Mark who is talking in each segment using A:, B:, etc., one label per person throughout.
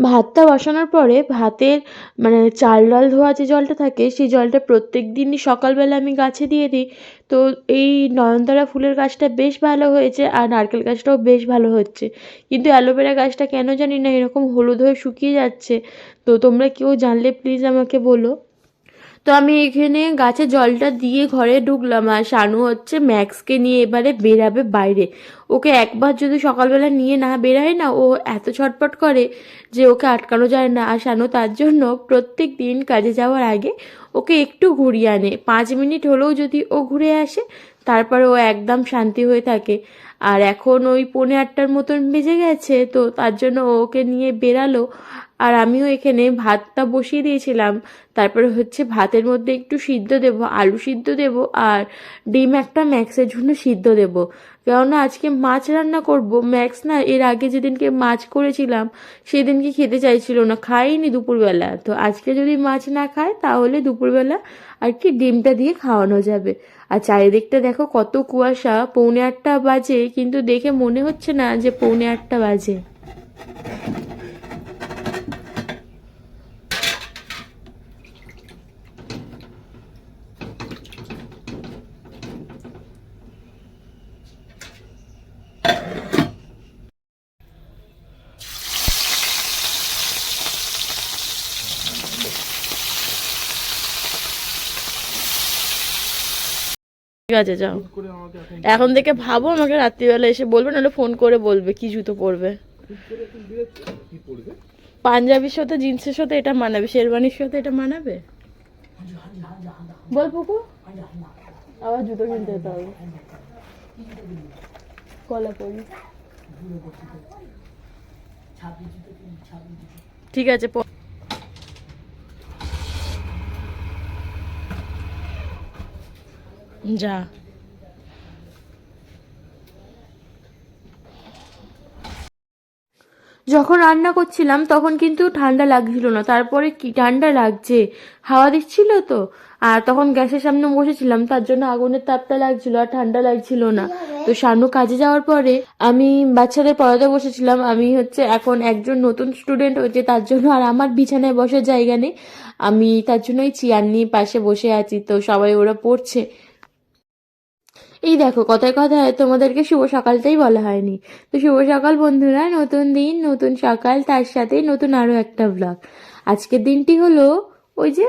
A: ভাতটা বসানোর পরে ভাতের মানে চাল ডাল ধোয়া যে জলটা থাকে, সেই জলটা প্রত্যেক দিনই সকালবেলা আমি গাছে দিয়ে দিই। তো এই নয়নতারা ফুলের গাছটা বেশ ভালো হয়েছে আর নারকেল গাছটাও বেশ ভালো হচ্ছে। কিন্তু অ্যালোভেরা গাছটা কেন জানি না এরকম হলুদ হয়ে শুকিয়ে যাচ্ছে। তো তোমরা কেউ জানলে প্লিজ আমাকে বলো। তো আমি এখানে গাছে জলটা দিয়ে ঘরে ঢুকলাম আর শানু হচ্ছে ম্যাক্সকে নিয়ে এবারে বেরাবে বাইরে। ওকে একবার যদি সকালবেলা নিয়ে না বেরায় না, ও এত ছটপট করে যে ওকে আটকানো যায় না। আর শানু তার জন্য প্রত্যেক দিন কাজে যাওয়ার আগে ওকে একটু ঘুরিয়ে আনে। পাঁচ মিনিট হলেও যদি ও ঘুরে আসে, তারপরে ও একদম শান্তি হয়ে থাকে। আর এখন ওই পৌনে আটটার মতন বেজে গেছে, তো তার জন্য ওকে নিয়ে বেরালো। আর আমিও এখানে ভাতটা বসিয়ে দিয়েছিলাম। তারপরে হচ্ছে ভাতের মধ্যে একটু সিদ্ধ দেব, আলু সিদ্ধ দেব আর ডিম একটা ম্যাক্সের জন্য সিদ্ধ দেব। কেননা আজকে মাছ রান্না করব। ম্যাক্স না এর আগে যেদিনকে মাছ করেছিলাম, সেদিনকে খেতে চাইছিল না, খাইনি দুপুরবেলা। তো আজকে যদি মাছ না খায়, তাহলে দুপুরবেলা আর কি ডিমটা দিয়ে খাওয়ানো যাবে। আর চারিদিকটা দেখো কত কুয়াশা, পৌনে আটটা বাজে, কিন্তু দেখে মনে হচ্ছে না যে পৌনে আটটা বাজে। ঠিক আছে, যাও।
B: এখন
A: থেকে ভাবো আমাকে রাত্রিবেলা এসে বলবে, নাহলে ফোন করে বলবে কি জুতো পরবে। পাঞ্জাবির সাথে, জিন্সের সাথে এটা মানাবে, শেরওয়ানির সাথে এটা মানাবে? বল পুকু। আবার জুতো কিনতে যেতে হবে। কলা পরি। ঠিক আছে যা। যখন রান্না করছিলাম, তখন কিন্তু ঠান্ডা লাগছিল না। তারপরে কি ঠান্ডা লাগছে? হাওয়া দিচ্ছিল তো। আর তখন গ্যাসের সামনে বসেছিলাম, তার জন্য আগুনের তাপটা লাগছিল আর ঠান্ডা লাগছিল না। তো শানু কাজে যাওয়ার পরে আমি বাচ্চাদের পড়াতে বসেছিলাম। আমি হচ্ছে এখন একজন নতুন স্টুডেন্ট হচ্ছে তার জন্য আর আমার বিছানায় বসার জায়গা নেই। আমি তার জন্যই চেয়ার নিয়ে পাশে বসে আছি। তো সবাই ওরা পড়ছে। এই দেখো, কথায় কথায় তোমাদেরকে শুভ সকালটাই বলা হয়নি। তো শুভ সকাল বন্ধুরা, নতুন দিন, নতুন সকাল, তার সাথে নতুন আরও একটা ব্লগ আজকের দিনটি হলো ওই যে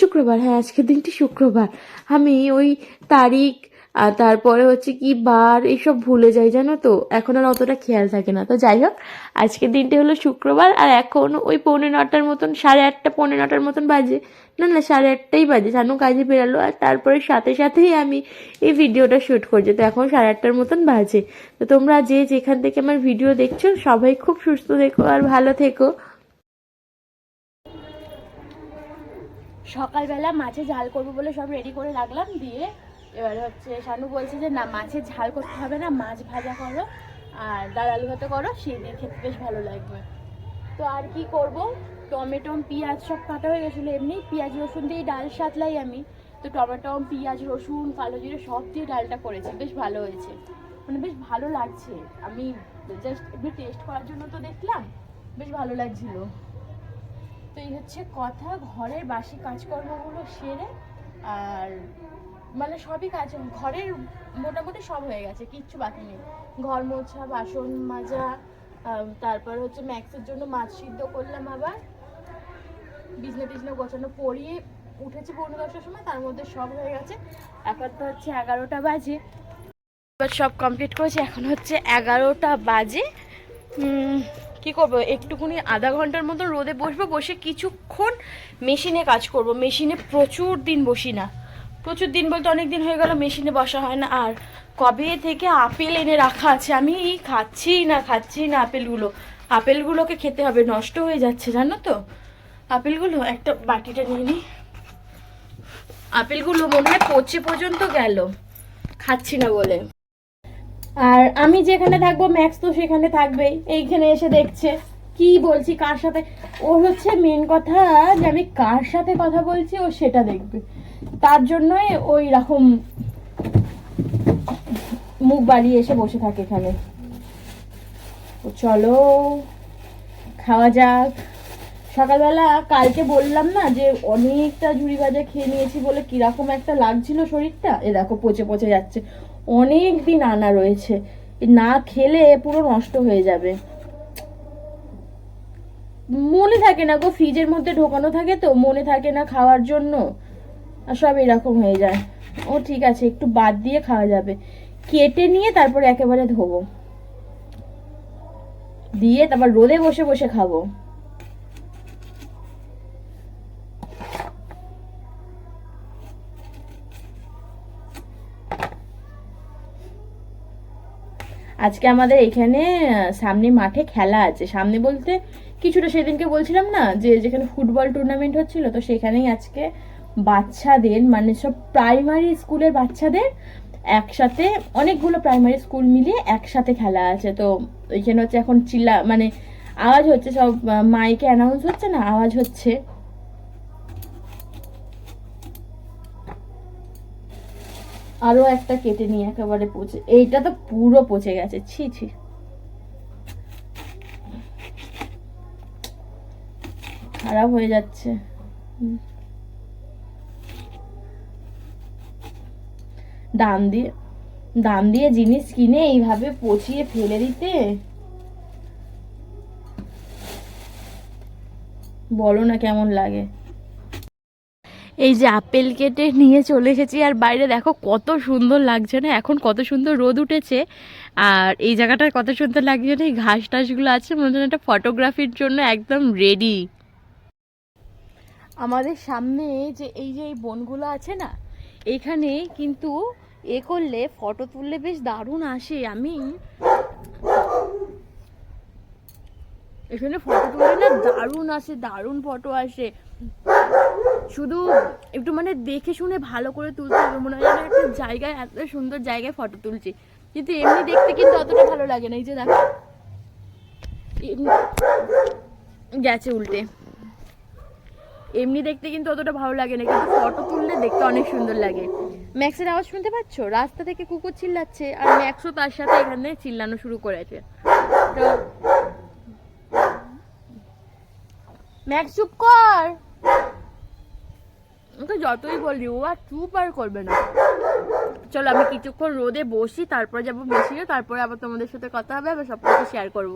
A: শুক্রবার। হ্যাঁ আজকের দিনটি শুক্রবার। আমি ওই তারিখ, আর তারপরে হচ্ছে কি বার এইসব ভুলে যাই, জানো তো? এখন আর অতটা খেয়াল থাকে না। তো যাই হোক, আজকের দিনটি হলো শুক্রবার, আর এখন ওই পৌনে নটার মতন, সাড়ে আটটা পৌনে নটার মতন বাজে। না না, সাড়ে আটটাই বাজে। সানু কাজে বেরালো আর তারপরে সাথে সাথেই আমি এই ভিডিওটা শ্যুট করছি। তো এখন সাড়ে আটটার মতন বাজে। তো তোমরা যে যেখান থেকে আমার ভিডিও দেখছ, সবাই খুব সুস্থ থেকো আর ভালো থেকো।
C: সকালবেলা মাছে ঝাল করব বলে সব রেডি করে রাখলাম দিয়ে এবার হচ্ছে শানু বলছে যে, না মাছের ঝাল করতে হবে না, মাছ ভাজা করো আর ডাল ভাতে করো সেই দিয়ে খেতে বেশ ভালো লাগবে। তো আর কি করব? টমেটো, পেঁয়াজ সব কাটা হয়ে গেছিল। এমনি পেঁয়াজ, রসুন দিয়ে ডাল সাতলাই আমি। তো টমেটো, পেঁয়াজ, রসুন, কালো জিরে সব দিয়ে ডালটা করেছি। বেশ ভালো হয়েছে। মানে বেশ ভালো লাগছে। আমি জাস্ট এমনি টেস্ট করার জন্য তো দেখলাম। বেশ ভালো লাগছিল। তো এই হচ্ছে কথা। ঘরের বাসি কাজকর্মগুলো সেরে আর মানে সবই কাজ, ঘরের মোটামুটি সব হয়ে গেছে, কিচ্ছু বাকি নেই। ঘর মোছা, বাসন মাজা তারপর হচ্ছে ম্যাক্সের জন্য মাছ সিদ্ধ করলাম আবার। বিছনা টিছনা গোছানো পরিয়ে উঠেছি পৌনে দশটার সময়, তার মধ্যে সব হয়ে গেছে। এখন তো হচ্ছে এগারোটা বাজে। এবার সব কমপ্লিট করেছি, এখন হচ্ছে এগারোটা বাজে। কি করব? একটুখানি আধা ঘণ্টার মতো রোদে বসবো, বসে কিছুক্ষণ মেশিনে কাজ করব। মেশিনে প্রচুর দিন বসি না। প্রচুর দিন বলতে অনেক দিন হয়ে গেল মেশিনে বসা হয় না। আর কবে থেকে আপেল এনে রাখা আছে, আমি খাচ্ছি না খাচ্ছি না আপেলগুলো। আপেলগুলোকে খেতে হবে, নষ্ট হয়ে যাচ্ছে, জানো তো? আপেলগুলো একটা বাটিটা নিয়ে নিই আপেলগুলো মনে হয় পচে পর্যন্ত গেল। খাচ্ছি না বলে। আর আমি যেখানে থাকব, ম্যাক্স তো সেখানে থাকবেই। এইখানে এসে দেখছে। কি বলছি, কার সাথে? ওর হচ্ছে মেন কথা যে আমি কার সাথে কথা বলছি, ও সেটা দেখবে। তার জন্যই ওই রকম মুখ বাড়িয়ে এসে বসে থাকে এখানে। চলো, খাওয়া যাক। সকালবেলা কালকে বললাম না যে অনেকটা ঝুড়ি ভাজা খেয়ে নিয়েছি বলে কীরকম একটা লাগছিল শরীরটা? এ দেখো পচে পচে যাচ্ছে। অনেক দিন আনা রয়েছে। না খেলে পুরো নষ্ট হয়ে যাবে। মনে থাকে না গো, ফ্রিজের মধ্যে ঢোকানো থাকে তো, মনে থাকে না খাওয়ার জন্য। আর সব এরকম হয়ে যায়। ও ঠিক আছে, একটু বাদ দিয়ে খাওয়া যাবে। কেটে নিয়ে তারপরে একেবারে ধোবো। দিয়ে তারপর রোদে বসে বসে খাব। আজকে আমাদের এখানে সামনে মাঠে খেলা আছে। সামনে বলতে কিছুটা সেদিনকে বলছিলাম না, যে যেখানে ফুটবল টুর্নামেন্ট হচ্ছিল, তো সেখানেই আজকে বাচ্চাদের মানে সব প্রাইমারি স্কুলের বাচ্চাদের একসাথে, অনেকগুলো প্রাইমারি স্কুল মিলিয়ে একসাথে খেলা আছে। তো ওইখানে হচ্ছে এখন চিল্লা মানে আওয়াজ হচ্ছে সব মাইকে অ্যানাউন্স হচ্ছে না, আওয়াজ হচ্ছে। আরও একটা কেটে নিয়ে একেবারে পচে, এইটা তো পুরো পচে গেছে, ছি ছি। খারাপ হয়ে যাচ্ছে। দাম দিয়ে দাম দিয়ে জিনিস কিনে এইভাবে পচিয়ে ফেলে দিতে। বলো না কেমন লাগে। এই যে আপেল কেটে নিয়ে চলে এসেছি। আর বাইরে দেখো কত সুন্দর লাগছে না? এখন কত সুন্দর রোদ উঠেছে। আর এই জায়গাটা কত সুন্দর লাগছে না? এই ঘাস টাসগুলো আছে, মনে হচ্ছে একটা ফটোগ্রাফির জন্য একদম রেডি আমাদের সামনে যে এই যে এই বনগুলো আছে না, এখানে কিন্তু এ করলে ফটো তুললে বেশ দারুণ আসে। আমি এখানে ফটো তুললে না দারুণ আসে, দারুণ ফটো আসে। শুধু একটু মানে দেখে শুনে ভালো করে তুলতে হবে। মনে হয় একটা জায়গায়, এত সুন্দর জায়গায় ফটো তুলছি। কিন্তু এমনি দেখতে কিন্তু অতটা ভালো লাগে না। এই যে দেখো। গেছে উল্টে। এমনি দেখতে কিন্তু অতটা ভালো লাগে না, কিন্তু ফটো তুললে দেখতে অনেক সুন্দর লাগে। ম্যাক্সের আওয়াজ শুনতে পাচ্ছ? রাস্তা থেকে কুকুর চিল্লাচ্ছে, আর ম্যাক্সও তার সাথে এখানে চিল্লানো শুরু করেছে। তো ম্যাক্স, চুপ কর! যতই বলি ও আর চুপ আর করবে না। চলো আমি কিছুক্ষণ রোদে বসি, তারপরে যাব মেশিনে, তারপরে আবার তোমাদের সাথে কথা হবে, আবার সব কিছু শেয়ার করব।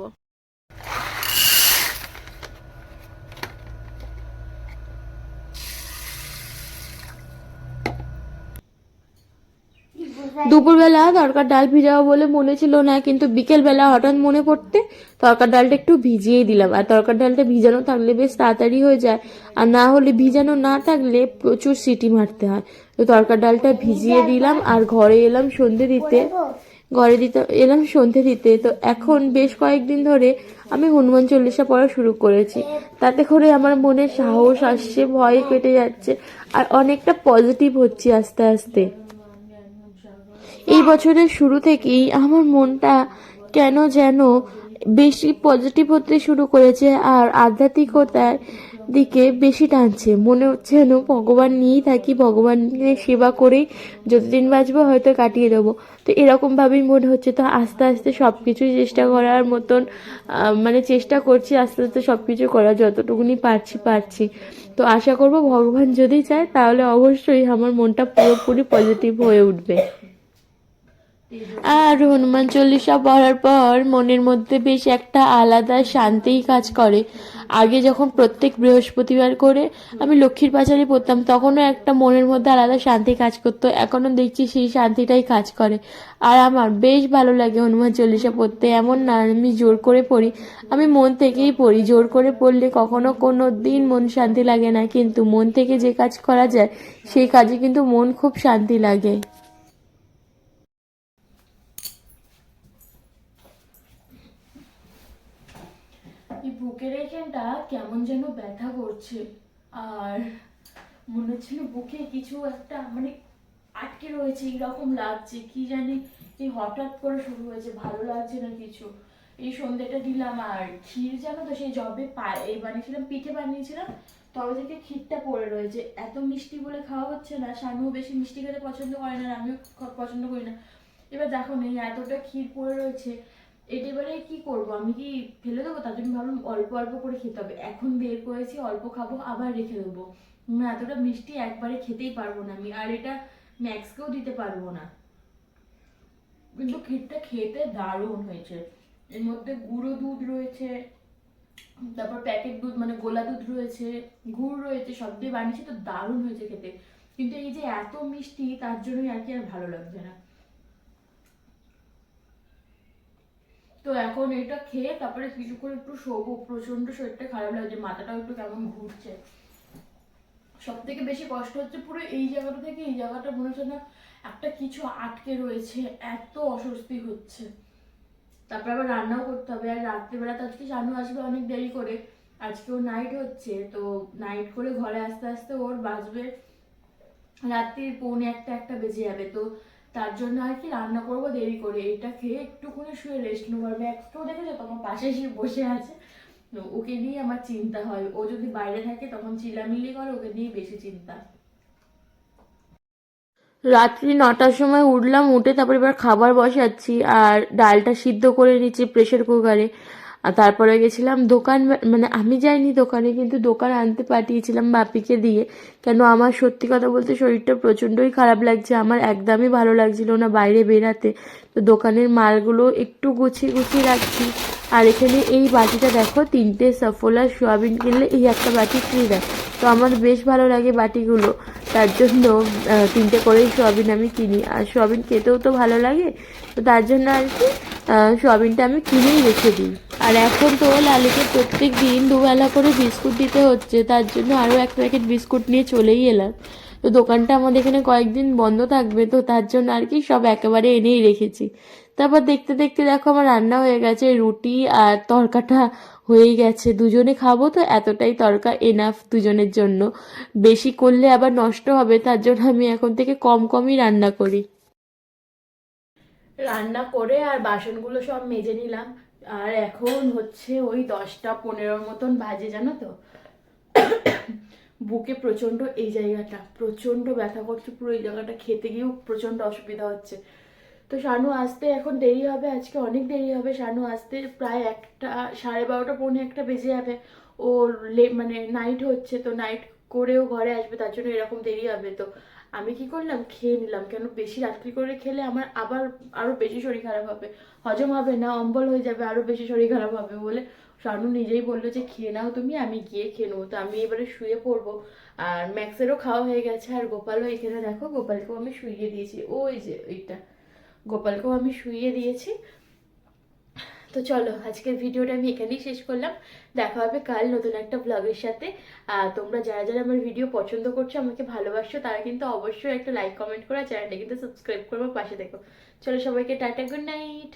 A: দুপুরবেলা তরকার ডাল ভিজাবো বলে মনে ছিল না, কিন্তু বিকেলবেলা হঠাৎ মনে পড়তে তরকার ডালটা একটু ভিজিয়ে দিলাম। আর তরকার ডালটা ভিজানো থাকলে বেশ তাড়াতাড়ি হয়ে যায়, আর না হলে ভিজানো না থাকলে প্রচুর সিটি মারতে হয়। তো তরকার ডালটা ভিজিয়ে দিলাম, আর ঘরে এলাম সন্ধে দিতে। ঘরে দিতে, এলাম সন্ধে দিতে। তো এখন বেশ কয়েকদিন ধরে আমি হনুমান চল্লিশা পড়া শুরু করেছি। তাতে করে আমার মনে সাহস আসছে, ভয় কেটে যাচ্ছে, আর অনেকটা পজিটিভ হচ্ছে আস্তে আস্তে। এই বছরের শুরু থেকেই আমার মনটা কেন যেন বেশি পজিটিভ হতে শুরু করেছে আর আধ্যাত্মিকতার দিকে বেশি টানছে। মনে হচ্ছে যেন ভগবান নিয়েই থাকি ভগবানের সেবা করেই যতদিন বাঁচবো হয়তো কাটিয়ে দেবো। তো এরকমভাবেই মনে হচ্ছে। তো আস্তে আস্তে সব কিছুই চেষ্টা করার মতন মানে চেষ্টা করছি আস্তে আস্তে সব কিছু করার, যতটুকুনি পারছি পারছি। তো আশা করব ভগবান যদি চায় তাহলে অবশ্যই আমার মনটা পুরোপুরি পজিটিভ হয়ে উঠবে। আর হনুমান চল্লিশা পড়ার পর মনের মধ্যে বেশ একটা আলাদা শান্তিই কাজ করে। আগে যখন প্রত্যেক বৃহস্পতিবার করে আমি লক্ষ্মীর পাঁচালি পড়তাম, তখনও একটা মনের মধ্যে আলাদা শান্তি কাজ করতো। এখনও দেখছি সেই শান্তিটাই কাজ করে। আর আমার বেশ ভালো লাগে হনুমান চল্লিশা পড়তে। এমন না, আমি জোর করে পড়ি। আমি মন থেকেই পড়ি। জোর করে পড়লে কখনো কোনো দিন মন শান্তি লাগে না। কিন্তু মন থেকে যে কাজ করা যায়, সেই কাজে কিন্তু মন খুব শান্তি লাগে এই বুকের এখানটা কেমন যেন ব্যথা করছে। আর মনে হচ্ছিল বুকে কিছু একটা মানে আটকে রয়েছে এরকম লাগছে। কি জানি এই হঠাৎ করে শুরু হয়েছে, ভালো লাগছে না কিছু। এই সন্ধ্যেটা দিলাম, আর ক্ষীর জানো তো, সেই জবে পায়ে বানিয়েছিলাম, পিঠে বানিয়েছিলাম, তবে থেকে ক্ষীরটা পড়ে রয়েছে। এত মিষ্টি বলে খাওয়া হচ্ছে না শানু বেশি মিষ্টি খেতে পছন্দ করে না আমিও পছন্দ করি না। এবার দেখো নেই, এতটা ক্ষীর পড়ে রয়েছে এটা এবারে কি করব? আমি কি ফেলে দেবো? তার জন্য ভাবলাম অল্প অল্প করে খেতে হবে। এখন বের করেছি, অল্প খাব, আবার রেখে দেবো। এতটা মিষ্টি একবারে খেতেই পারব না আমি, আর এটা ম্যাক্সকেও দিতে পারব না। কিন্তু ক্ষীরটা খেতে দারুণ হয়েছে। এর মধ্যে গুঁড়ো দুধ রয়েছে, তারপর প্যাকেট দুধ মানে গোলা দুধ রয়েছে, গুড় রয়েছে, সব দিয়ে বানিয়েছি, তো দারুণ হয়েছে খেতে। কিন্তু এই যে এত মিষ্টি, তার জন্যই আর কি আর ভালো লাগছে না। তো এখন এটা খেয়ে তারপরে কিছু করে একটু শোবো প্রচণ্ড শরীরটা খারাপ লাগছে, মাথাটাও একটু কেমন ঘুরছে। সব থেকে বেশি কষ্ট হচ্ছে পুরো এই জায়গাটা থেকে এই জায়গাটা মনে হচ্ছে না একটা কিছু আটকে রয়েছে, এত অস্বস্তি হচ্ছে। তারপর আবার রান্নাও করতে হবে, আর রাত্রিবেলা তো আজকে শানু আসবে অনেক দেরি করে আজকে আজকেও নাইট হচ্ছে, তো নাইট করে ঘরে আস্তে আস্তে ওর বাজবে, রাত্রির পৌনে একটা একটা বেজে যাবে, তো তার জন্য আর কি রান্না করব, দেরি করে। এটা খেয়ে একটুখানি শুয়ে রেস্ট নেব। আর ম্যাক্সকেও দেখেছ? তোমার পাশে এসে বসে আছে। ওকে নিয়ে আমার চিন্তা হয়। ও যদি বাইরে থাকে, তখন চিল্লামিল্লি করে ওকে নিয়ে বেশি চিন্তা। রাত্রি নটার সময় উঠলাম, উঠে তারপর এবার খাবার বসাচ্ছি। আর ডালটা সিদ্ধ করে নিচ্ছি প্রেশার কুকারে আর তারপরে গেছিলাম দোকান মানে আমি যাইনি দোকানে, কিন্তু দোকান আনতে পাঠিয়েছিলাম বাপিকে দিয়ে। কেন আমার সত্যি কথা বলতে শরীরটা প্রচণ্ডই খারাপ লাগছে, আমার একদমই ভালো লাগছিল না বাইরে বেরাতে। তো দোকানের মালগুলো একটু গুছিয়ে গুছিয়ে রাখছি। আর এখানে এই বাটিটা দেখো, তিনটে সফোলা সোয়াবিন কিনলে এই একটা বাটি ফ্রি দেয়। তো আমার বেশ ভালো লাগে বাটিগুলো। তার জন্য তিনটে করেই সোয়াবিন আমি কিনি। আর সোয়াবিন খেতেও তো ভালো লাগে, তো তার জন্য আর কি সোয়াবিনটা আমি কিনেই রেখে দিই। আর এখন তো লালুকে প্রত্যেক দিন দুবেলা করে বিস্কুট দিতে হচ্ছে, তার জন্য আরও এক প্যাকেট বিস্কুট নিয়ে চলেই এলাম। তো দোকানটা আমাদের এখানে কয়েকদিন বন্ধ থাকবে, তো তার জন্য আর কি সব একেবারে এনেই রেখেছি। তারপর দেখতে দেখতে দেখো আমার রান্না হয়ে গেছে, রুটি আর তরকাটা হয়েই গেছে। দুজনে খাব তো এতটাই তরকা এনাফ দুজনের জন্য। বেশি করলে আবার নষ্ট হবে, তার জন্য আমি এখন থেকে কম কমই রান্না করি। রান্না করে আর বাসনগুলো সব মেজে নিলাম। আর এখন হচ্ছে ওই দশটা পনেরোর মতন বাজে, জানো তো? বুকে প্রচণ্ড এই জায়গাটা, প্রচণ্ড ব্যথা করছে, পুরো এই জায়গাটা খেতে গিয়েও প্রচণ্ড অসুবিধা হচ্ছে। তো শানু আসতে এখন দেরি হবে, আজকে অনেক দেরি হবে। শানু আসতে প্রায় একটা, সাড়ে বারোটা, পৌনে একটা বেজে যাবে। ও মানে নাইট হচ্ছে, তো নাইট করেও ঘরে আসবে, তার জন্য এরকম দেরি হবে। তো আমি কি করলাম? খেয়ে নিলাম। কেন? বেশি রাত্রি করে খেলে আমার আবার আরও বেশি শরীর খারাপ হবে। হজম হবে না, অম্বল হয়ে যাবে আরও বেশি শরীর খারাপ হবে বলে শানু নিজেই বলল যে, খেয়ে নাও তুমি, আমি গিয়ে খেয়ে নেব। তো আমি এবারে শুয়ে পড়ব। আর ম্যাক্সেরও খাওয়া হয়ে গেছে। আর গোপালও এখানে, দেখো গোপালকেও আমি শুইয়ে দিয়েছি। ওই যে, এইটা। গোপালকেও আমি শুইয়ে দিয়েছি। তো চলো, আজকের ভিডিওটা আমি এখানেই শেষ করলাম। দেখা হবে কাল নতুন একটা ব্লগের সাথে। তোমরা যারা যারা আমার ভিডিও পছন্দ করছ, আমাকে ভালোবাসছো, তারা কিন্তু অবশ্যই একটা লাইক কমেন্ট করে চ্যানেলটা কিন্তু সাবস্ক্রাইব করব, পাশে দেখো। চলো সবাইকে টাটা গুড নাইট